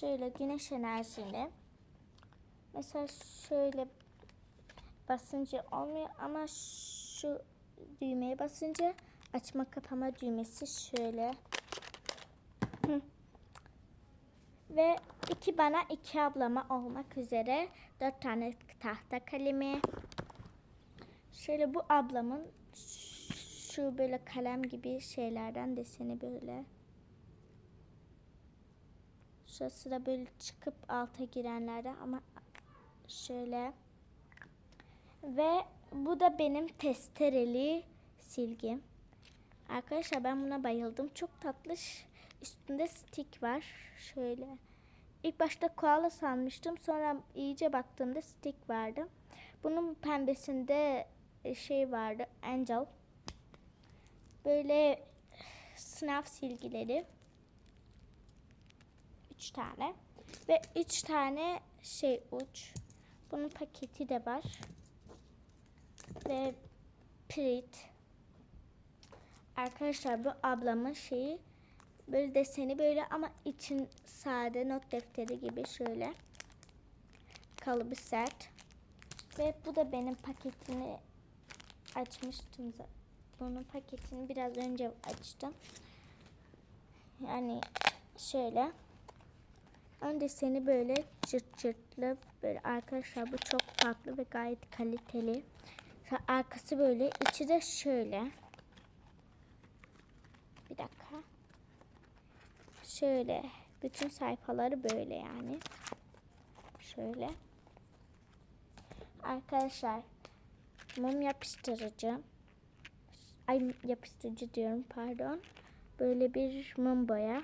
şöyle güneş enerjili. Mesela şöyle basınca olmuyor ama şu düğmeye basınca açma kapama düğmesi şöyle. Ve iki bana iki ablama olmak üzere dört tane tahta kalemi. Şöyle bu ablamın şu böyle kalem gibi şeylerden deseni böyle. Şurası da böyle çıkıp alta girenlerden ama şöyle. Ve bu da benim testereli silgim. Arkadaşlar ben buna bayıldım. Çok tatlış. Üstünde stick var. Şöyle. İlk başta koala sanmıştım. Sonra iyice baktığımda stick vardı. Bunun pembesinde e, şey vardı. Angel. Böyle sınav silgileri. Üç tane. Ve üç tane şey uç. Bunun paketi de var. Ve Prit. Arkadaşlar bu ablamın şeyi böyle deseni böyle ama için sade not defteri gibi şöyle. Kalıbı sert. Ve bu da benim paketini açmıştım. Bunun paketini biraz önce açtım. Yani şöyle. Ön deseni böyle cırt cırtlı. Böyle arkadaşlar bu çok farklı ve gayet kaliteli. Arkası böyle. içi de şöyle. Bir dakika. Şöyle. Bütün sayfaları böyle yani. Şöyle. Arkadaşlar mum yapıştırıcı. Ay yapıştırıcı diyorum pardon. Böyle bir mum boya.